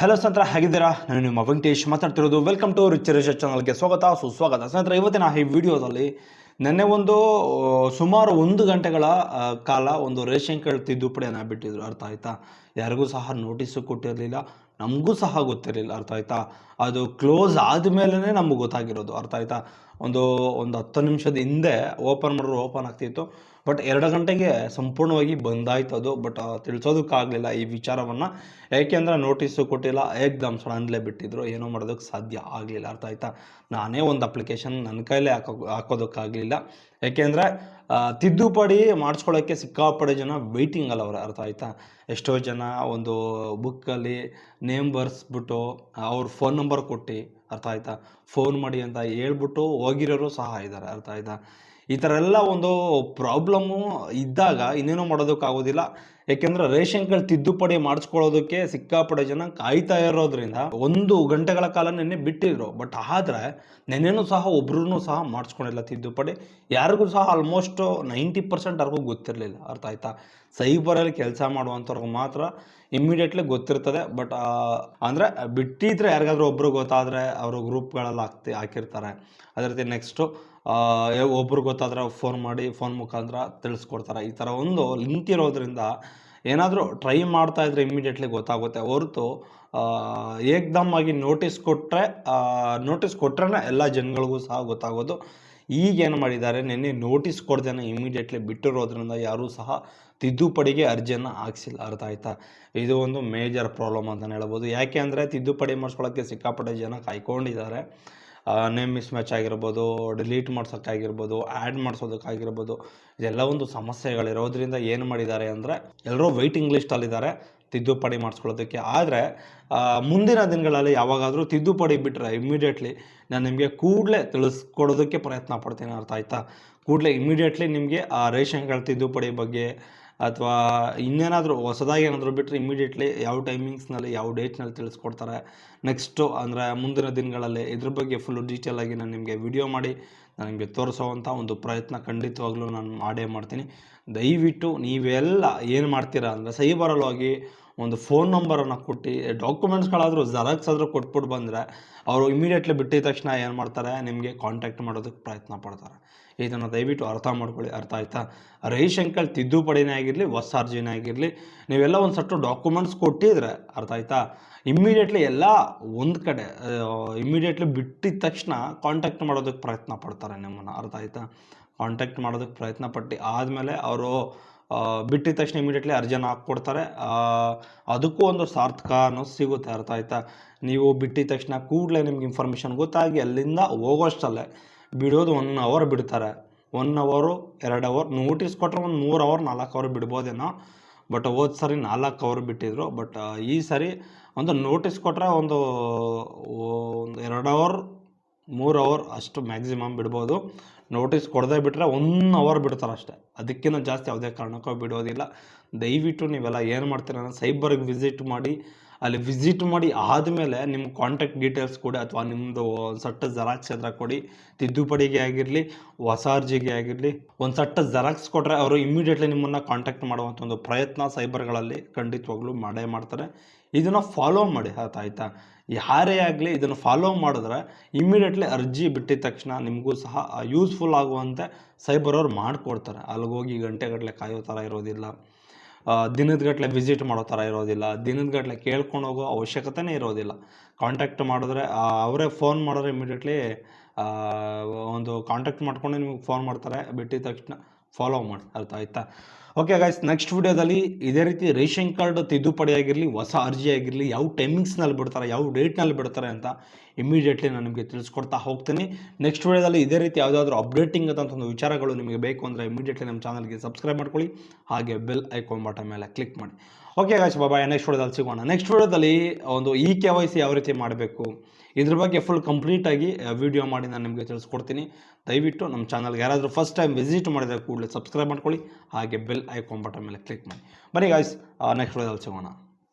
Hello ಸ್ನೇಹಿತರ, ಹೇಗಿದ್ದೀರಾ? ನಾನು ನಿಮ್ಮ ವೆಂಕಟೇಶ್ ಮಾತಾಡ್ತಿರೋದು. ವೆಲ್ಕಮ್ ಟು ರಿಚ್ ರಿಸರ್ಚ್ ಚಾನಲ್ಗೆ ಸ್ವಾಗತ. ಸುಸ್ವಾಗತ. ಸ್ನೇಹಿತರ, ಇವತ್ತಿನ ಈ ವಿಡಿಯೋದಲ್ಲಿ ನೆನ್ನೆ ಒಂದು ಸುಮಾರು ಒಂದು ಗಂಟೆಗಳ ಕಾಲ ಒಂದು ರೇಷನ್ ಕಾರ್ಡ್ ತಿದ್ದುಪಡಿಯನ್ನು ಬಿಟ್ಟಿದ್ರು. ಅರ್ಥ ಆಯ್ತಾ? ಯಾರಿಗೂ ಸಹ ನೋಟಿಸು ಕೊಟ್ಟಿರಲಿಲ್ಲ. ನಮಗೂ ಸಹ ಗೊತ್ತಿರಲಿಲ್ಲ. ಅರ್ಥ ಆಯ್ತಾ? ಅದು ಕ್ಲೋಸ್ ಆದಮೇಲೆ ನಮಗೆ ಗೊತ್ತಾಗಿರೋದು. ಅರ್ಥ ಆಯ್ತಾ? ಒಂದು ಒಂದು ಹತ್ತು ನಿಮಿಷದ ಹಿಂದೆ ಓಪನ್ ಮಾಡಿದ್ರು, ಓಪನ್ ಆಗ್ತಿತ್ತು. ಬಟ್ ಎರಡು ಗಂಟೆಗೆ ಸಂಪೂರ್ಣವಾಗಿ ಬಂದಾಯ್ತು ಅದು. ಬಟ್ ತಿಳಿಸೋದಕ್ಕಾಗಲಿಲ್ಲ ಈ ವಿಚಾರವನ್ನು. ಏಕೆಂದರೆ ನೋಟಿಸು ಕೊಟ್ಟಿಲ್ಲ. ಏಕ್ದಮ್ ಸಡನ್ಲೇ ಬಿಟ್ಟಿದ್ರು. ಏನೋ ಮಾಡೋದಕ್ಕೆ ಸಾಧ್ಯ ಆಗಲಿಲ್ಲ. ಅರ್ಥ ಆಯ್ತಾ? ನಾನೇ ಒಂದು ಅಪ್ಲಿಕೇಶನ್ ನನ್ನ ಕೈಲೇ ಹಾಕೋ, ಹಾಕೋದಕ್ಕಾಗಲಿಲ್ಲ. ಏಕೆಂದರೆ ತಿದ್ದುಪಡಿ ಮಾಡಿಸ್ಕೊಳ್ಳೋಕ್ಕೆ ಸಿಕ್ಕಾಪಡೆ ಜನ ವೆಯ್ಟಿಂಗ್ ಅಲ್ಲ ಅವರ. ಅರ್ಥ ಆಯ್ತಾ? ಎಷ್ಟೋ ಜನ ಒಂದು ಬುಕ್ಕಲ್ಲಿ ನೇಮ್ ಬರ್ಸ್ಬಿಟ್ಟು, ಅವ್ರ ಫೋನ್ ಕೊಟ್ಟು, ಅರ್ಥ ಆಯ್ತಾ? ಫೋನ್ ಮಾಡಿ ಅಂತ ಹೇಳ್ಬಿಟ್ಟು ಹೋಗಿರೋರು ಸಹ ಇದ್ದಾರೆ, ಅರ್ಥ ಆಯ್ತಾ? ಈ ಥರ ಎಲ್ಲ ಒಂದು ಪ್ರಾಬ್ಲಮ್ಮು ಇದ್ದಾಗ ಇನ್ನೇನು ಮಾಡೋದಕ್ಕಾಗೋದಿಲ್ಲ ಯಾಕೆಂದ್ರೆ ರೇಷನ್ ಕಾರ್ಡ್ ತಿದ್ದುಪಡಿ ಮಾಡಿಸ್ಕೊಳ್ಳೋದಕ್ಕೆ ಸಿಕ್ಕಾಪಡೆ ಜನ ಕಾಯ್ತಾ ಇರೋದ್ರಿಂದ ಒಂದು ಗಂಟೆಗಳ ಕಾಲ ನೆನ್ನೆ ಬಿಟ್ಟಿದ್ರು. ಬಟ್ ಆದರೆ ನೆನ್ನೆನೂ ಸಹ ಒಬ್ರು ಸಹ ಮಾಡಿಸ್ಕೊಂಡಿಲ್ಲ ತಿದ್ದುಪಡಿ. ಯಾರಿಗೂ ಸಹ ಆಲ್ಮೋಸ್ಟ್ ನೈಂಟಿ ಪರ್ಸೆಂಟ್ ಯಾರಿಗೂ ಗೊತ್ತಿರಲಿಲ್ಲ, ಅರ್ಥ ಆಯ್ತಾ? ಸೈಬರಲ್ಲಿ ಕೆಲಸ ಮಾಡುವಂಥವ್ರಿಗೆ ಮಾತ್ರ ಇಮ್ಮಿಡಿಯೇಟ್ಲಿ ಗೊತ್ತಿರ್ತದೆ. ಬಟ್ ಅಂದರೆ ಬಿಟ್ಟಿದ್ರೆ ಯಾರಿಗಾದ್ರೂ ಒಬ್ರು ಗೊತ್ತಾದರೆ ಅವರು ಗ್ರೂಪ್ಗಳೆಲ್ಲ ಹಾಕ್ತಿ, ಹಾಕಿರ್ತಾರೆ. ಅದೇ ರೀತಿ ನೆಕ್ಸ್ಟು ಒಬ್ರು ಗೊತ್ತಾದ್ರೆ ಫೋನ್ ಮಾಡಿ ಫೋನ್ ಮುಖಾಂತರ ತಿಳಿಸ್ಕೊಡ್ತಾರೆ. ಈ ಥರ ಒಂದು ಲಿಂಕ್ ಇರೋದ್ರಿಂದ ಏನಾದರೂ ಟ್ರೈ ಮಾಡ್ತಾ ಇದ್ರೆ ಇಮ್ಮಿಡಿಯೇಟ್ಲಿ ಗೊತ್ತಾಗುತ್ತೆ. ಹೊರತು ಆಗಿ ನೋಟಿಸ್ ಕೊಟ್ಟರೆ ನೋಟಿಸ್ ಕೊಟ್ರೆ ಎಲ್ಲ ಜನಗಳಿಗೂ ಸಹ ಗೊತ್ತಾಗೋದು. ಈಗೇನು ಮಾಡಿದ್ದಾರೆ, ನಿನ್ನೆ ನೋಟಿಸ್ ಕೊಡ್ದೇನೆ ಇಮಿಡಿಯೇಟ್ಲಿ ಬಿಟ್ಟಿರೋದ್ರಿಂದ ಯಾರೂ ಸಹ ತಿದ್ದುಪಡಿಗೆ ಅರ್ಜಿಯನ್ನು ಹಾಕ್ಸಿಲ್ಲ. ಅರ್ಥ ಆಯ್ತಾ? ಇದು ಒಂದು ಮೇಜರ್ ಪ್ರಾಬ್ಲಮ್ ಅಂತಲೇ ಹೇಳ್ಬೋದು. ಯಾಕೆ ಅಂದರೆ ತಿದ್ದುಪಡಿ ಮಾಡಿಸ್ಕೊಳ್ಳೋಕ್ಕೆ ಸಿಕ್ಕಾಪಟ್ಟೆ ಜನ ಕಾಯ್ಕೊಂಡಿದ್ದಾರೆ. ನೇಮ್ ಮಿಸ್ ಮ್ಯಾಚ್ ಆಗಿರ್ಬೋದು ಡಿಲೀಟ್ ಮಾಡ್ಸೋಕ್ಕಾಗಿರ್ಬೋದು ಆ್ಯಡ್ ಮಾಡಿಸೋದಕ್ಕಾಗಿರ್ಬೋದು, ಇದೆಲ್ಲ ಒಂದು ಸಮಸ್ಯೆಗಳಿರೋದ್ರಿಂದ ಏನು ಮಾಡಿದ್ದಾರೆ ಅಂದರೆ ಎಲ್ಲರೂ ವೆಯ್ಟಿಂಗ್ ಲಿಸ್ಟಲ್ಲಿದ್ದಾರೆ ತಿದ್ದುಪಡಿ ಮಾಡಿಸ್ಕೊಳ್ಳೋದಕ್ಕೆ. ಆದರೆ ಮುಂದಿನ ದಿನಗಳಲ್ಲಿ ಯಾವಾಗಾದರೂ ತಿದ್ದುಪಡಿ ಬಿಟ್ಟರೆ ಇಮ್ಮಿಡಿಯೇಟ್ಲಿ ನಾನು ನಿಮಗೆ ಕೂಡಲೇ ತಿಳಿಸ್ಕೊಡೋದಕ್ಕೆ ಪ್ರಯತ್ನ ಪಡ್ತೀನಿ ಅರ್ಥ ಆಯ್ತಾ? ಕೂಡಲೇ ಇಮ್ಮಿಡಿಯೇಟ್ಲಿ ನಿಮಗೆ ಆ ರೇಷನ್ ಕಾರ್ಡ್ ತಿದ್ದುಪಡಿ ಬಗ್ಗೆ ಅಥವಾ ಇನ್ನೇನಾದರೂ ಹೊಸದಾಗಿ ಏನಾದರೂ ಬಿಟ್ಟರೆ ಇಮ್ಮಿಡಿಯೇಟ್ಲಿ ಯಾವ ಟೈಮಿಂಗ್ಸ್ನಲ್ಲಿ ಯಾವ ಡೇಟ್ನಲ್ಲಿ ತಿಳಿಸ್ಕೊಡ್ತಾರೆ. ನೆಕ್ಸ್ಟು ಅಂದರೆ ಮುಂದಿನ ದಿನಗಳಲ್ಲಿ ಇದ್ರ ಬಗ್ಗೆ ಫುಲ್ಲು ಡೀಟೇಲಾಗಿ ನಾನು ನಿಮಗೆ ವಿಡಿಯೋ ಮಾಡಿ ನಾನು ತೋರಿಸುವಂಥ ಒಂದು ಪ್ರಯತ್ನ ಖಂಡಿತವಾಗ್ಲೂ ನಾನು ಮಾಡೇ ಮಾಡ್ತೀನಿ. ದಯವಿಟ್ಟು ನೀವೆಲ್ಲ ಏನು ಮಾಡ್ತೀರಾ ಅಂದರೆ ಸೈಬರಲ್ಲಿ ಹೋಗಿ ಒಂದು ಫೋನ್ ನಂಬರನ್ನು ಕೊಟ್ಟು ಡಾಕ್ಯುಮೆಂಟ್ಸ್ಗಳಾದರೂ ಜೆರಾಕ್ಸ್ ಆದರೂ ಕೊಟ್ಬಿಟ್ಟು ಬಂದರೆ ಅವರು ಇಮಿಡಿಯೇಟ್ಲಿ ಬಿಟ್ಟಿದ ತಕ್ಷಣ ಏನು ಮಾಡ್ತಾರೆ? ನಿಮಗೆ ಕಾಂಟ್ಯಾಕ್ಟ್ ಮಾಡೋದಕ್ಕೆ ಪ್ರಯತ್ನ ಪಡ್ತಾರೆ. ಇದನ್ನು ದಯವಿಟ್ಟು ಅರ್ಥ ಮಾಡ್ಕೊಳ್ಳಿ. ಅರ್ಥ ಆಯ್ತಾ? ಕಾರ್ಡ್ ತಿದ್ದುಪಡಿನೇ ಆಗಿರಲಿ, ಹೊಸ ಅರ್ಜಿನೇ ಆಗಿರಲಿ, ನೀವೆಲ್ಲ ಒಂದು ಸಟ್ಟು ಡಾಕ್ಯುಮೆಂಟ್ಸ್ ಕೊಟ್ಟಿದ್ರೆ ಅರ್ಥ ಆಯ್ತಾ? ಇಮ್ಮಿಡಿಯೇಟ್ಲಿ ಎಲ್ಲ ಒಂದು ಕಡೆ ಇಮ್ಮಿಡಿಯೇಟ್ಲಿ ಬಿಟ್ಟಿದ ತಕ್ಷಣ ಕಾಂಟ್ಯಾಕ್ಟ್ ಮಾಡೋದಕ್ಕೆ ಪ್ರಯತ್ನ ಪಡ್ತಾರೆ ನಿಮ್ಮನ್ನು. ಅರ್ಥ ಆಯ್ತಾ? ಕಾಂಟ್ಯಾಕ್ಟ್ ಮಾಡೋದಕ್ಕೆ ಪ್ರಯತ್ನ ಪಟ್ಟು ಆದಮೇಲೆ ಅವರು ಬಿಟ್ಟಿದ ತಕ್ಷಣ ಇಮಿಡಿಯೇಟ್ಲಿ ಅರ್ಜಿಯನ್ನು ಹಾಕ್ಕೊಡ್ತಾರೆ. ಅದಕ್ಕೂ ಒಂದು ಸಾರ್ಥಕ ಅನ್ನೋದು ಸಿಗುತ್ತೆ, ಅರ್ಥ ಆಯ್ತಾ? ನೀವು ಬಿಟ್ಟಿದ ತಕ್ಷಣ ಕೂಡಲೇ ನಿಮ್ಗೆ ಇನ್ಫಾರ್ಮೇಷನ್ ಗೊತ್ತಾಗಿ ಅಲ್ಲಿಂದ ಹೋಗೋಷ್ಟಲ್ಲೇ ಬಿಡೋದು ಒನ್ ಅವರ್ ಬಿಡ್ತಾರೆ. ಒನ್ ಅವರು ಎರಡು ಅವರ್ ನೋಟಿಸ್ ಕೊಟ್ಟರೆ ಒಂದು ಮೂರು ಅವರ್ ನಾಲ್ಕು ಅವರ್ ಬಿಡ್ಬೋದೇನೋ? ಬಟ್ ಹೋದ ಸರಿ ನಾಲ್ಕು ಅವರ್ ಬಿಟ್ಟಿದ್ರು. ಬಟ್ ಈ ಸರಿ ಒಂದು ನೋಟಿಸ್ ಕೊಟ್ಟರೆ ಒಂದು ಒಂದು ಎರಡು ಅವರ್ ಮೂರು ಅವರ್ ಅಷ್ಟು ಮ್ಯಾಕ್ಸಿಮಮ್ ಬಿಡ್ಬೋದು. ನೋಟಿಸ್ ಕೊಡದೇ ಬಿಟ್ಟರೆ ಒನ್ ಅವರ್ ಬಿಡ್ತಾರೆ ಅಷ್ಟೇ. ಅದಕ್ಕಿಂತ ಜಾಸ್ತಿ ಯಾವುದೇ ಕಾರಣಕ್ಕೂ ಬಿಡೋದಿಲ್ಲ. ದಯವಿಟ್ಟು ನೀವೆಲ್ಲ ಏನು ಮಾಡ್ತೀರ ಸೈಬರ್ಗೆ ವಿಸಿಟ್ ಮಾಡಿ ಅಲ್ಲಿ ವಿಸಿಟ್ ಮಾಡಿ ಆದಮೇಲೆ ನಿಮ್ಮ ಕಾಂಟ್ಯಾಕ್ಟ್ ಡೀಟೇಲ್ಸ್ ಕೊಡಿ ಅಥವಾ ನಿಮ್ಮದು ಸಟ್ಟ ಜೆರಾಕ್ಸ್ ಎದ್ರ ಕೊಡಿ. ತಿದ್ದುಪಡಿಗೆ ಆಗಿರಲಿ ಹೊಸ ಅರ್ಜಿಗೆ ಆಗಿರಲಿ, ಒಂದು ಸಟ್ಟ ಜೆರಾಕ್ಸ್ ಕೊಟ್ಟರೆ ಅವರು ಇಮ್ಮಿಡಿಯೇಟ್ಲಿ ನಿಮ್ಮನ್ನು ಕಾಂಟ್ಯಾಕ್ಟ್ ಮಾಡುವಂಥ ಒಂದು ಪ್ರಯತ್ನ ಸೈಬರ್ಗಳಲ್ಲಿ ಖಂಡಿತವಾಗ್ಲೂ ಮಾಡೇ ಮಾಡ್ತಾರೆ. ಇದನ್ನು ಫಾಲೋ ಮಾಡಿ ಆಯ್ತಾ? ಯಾರೇ ಆಗಲಿ ಇದನ್ನು ಫಾಲೋ ಮಾಡಿದ್ರೆ ಇಮ್ಮಿಡಿಯೇಟ್ಲಿ ಅರ್ಜಿ ಬಿಟ್ಟಿದ ತಕ್ಷಣ ನಿಮಗೂ ಸಹ ಯೂಸ್ಫುಲ್ ಆಗುವಂತೆ ಸೈಬರ್ ಅವ್ರು ಮಾಡಿಕೊಡ್ತಾರೆ. ಅಲ್ಲಿಗೋಗಿ ಗಂಟೆಗಟ್ಟಲೆ ಕಾಯೋ ಥರ ಇರೋದಿಲ್ಲ. ದಿನದ ಗಟ್ಟಲೆ ವಿಸಿಟ್ ಮಾಡೋ ಥರ ಇರೋದಿಲ್ಲ. ದಿನದ ಗಟ್ಟಲೆ ಕೇಳ್ಕೊಂಡು ಹೋಗೋ ಅವಶ್ಯಕತೆನೇ ಇರೋದಿಲ್ಲ. ಕಾಂಟ್ಯಾಕ್ಟ್ ಮಾಡಿದ್ರೆ ಅವರೇ ಫೋನ್ ಮಾಡಿದ್ರೆ ಇಮಿಡಿಯೇಟ್ಲಿ ಒಂದು ಕಾಂಟ್ಯಾಕ್ಟ್ ಮಾಡ್ಕೊಂಡು ನಿಮಗೆ ಫೋನ್ ಮಾಡ್ತಾರೆ. ಬಿಟ್ಟಿದ ತಕ್ಷಣ ಫಾಲೋ ಮಾಡಿ. ಅರ್ಥ ಆಯ್ತಾ? ಓಕೆ ಗಾಯ್ಸ್ ನೆಕ್ಸ್ಟ್ ವಿಡಿಯೋದಲ್ಲಿ ಇದೇ ರೀತಿ ರೇಷನ್ ಕಾರ್ಡ್ ತಿದ್ದುಪಡಿ ಆಗಿರಲಿ, ಹೊಸ ಅರ್ಜಿ ಆಗಿರಲಿ, ಯಾವ ಟೈಮಿಂಗ್ಸ್ನಲ್ಲಿ ಬಿಡ್ತಾರೆ, ಯಾವ ಡೇಟ್ನಲ್ಲಿ ಬಿಡ್ತಾರೆ ಅಂತ ಇಮಿಡಿಯೇಟ್ಲಿ ನಾನು ನಿಮಗೆ ತಿಳಿಸ್ಕೊಡ್ತಾ ಹೋಗ್ತೀನಿ. ನೆಕ್ಸ್ಟ್ ವಿಡಿಯೋದಲ್ಲಿ ಇದೇ ರೀತಿ ಯಾವುದಾದ್ರೂ ಅಪ್ಡೇಟಿಂಗ್ ಅಂತ ಒಂದು ವಿಚಾರಗಳು ನಿಮಗೆ ಬೇಕು ಅಂದರೆ ಇಮಿಡಿಯೇಟ್ಲಿ ನಮ್ಮ ಚಾನಲ್ಗೆ ಸಬ್ಸ್ಕ್ರೈಬ್ ಮಾಡ್ಕೊಳ್ಳಿ. ಹಾಗೆ ಬೆಲ್ ಐಕಾನ್ ಬಟನ್ ಮೇಲೆ ಕ್ಲಿಕ್ ಮಾಡಿ. ಓಕೆ ಗಾಯ್ಸ್ ಬಾಬಾ ನೆಕ್ಸ್ಟ್ ವಿಡಿಯೋದಲ್ಲಿ ಸಿಗೋಣ. ನೆಕ್ಸ್ಟ್ ವಿಡಿಯೋದಲ್ಲಿ ಒಂದು ಇ ಕೆ ವೈ ಸಿ ಯಾವ ರೀತಿ ಮಾಡಬೇಕು, ಇದ್ರ ಬಗ್ಗೆ ಫುಲ್ ಕಂಪ್ಲೀಟಾಗಿ ವಿಡಿಯೋ ಮಾಡಿ ನಾನು ನಿಮಗೆ ತಿಳಿಸ್ಕೊಡ್ತೀನಿ. ದಯವಿಟ್ಟು ನಮ್ಮ ಚಾನಲ್ಗೆ ಯಾರಾದರೂ ಫಸ್ಟ್ ಟೈಮ್ ವಿಸಿಟ್ ಮಾಡಿದರೆ ಕೂಡಲೇ ಸಬ್ಸ್ಕ್ರೈಬ್ ಮಾಡ್ಕೊಳ್ಳಿ. ಹಾಗೆ ಬೆಲ್ ಐಕಾನ್ ಬಟನ್ ಮೇಲೆ ಕ್ಲಿಕ್ ಮಾಡಿ. ಬನ್ನಿ ಗಾಯ್ಸ್ ನೆಕ್ಸ್ಟ್ ವಿಡಿಯೋದಲ್ಲಿ ಸಿಗೋಣ.